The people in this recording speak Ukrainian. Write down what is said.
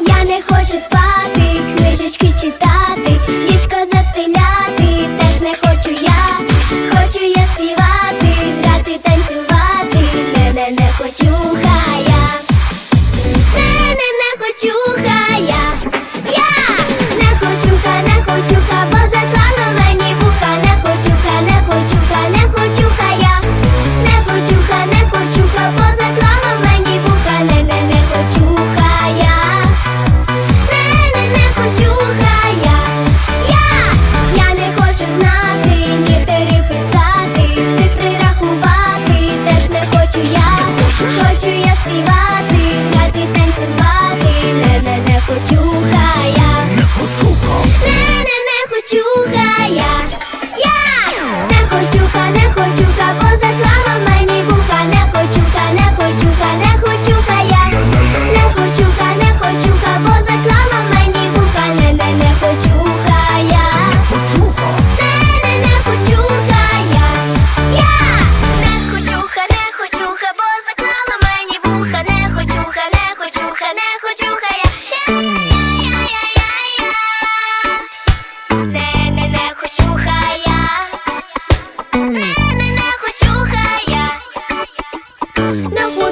Я не хочу спати, книжечки читати, не 那我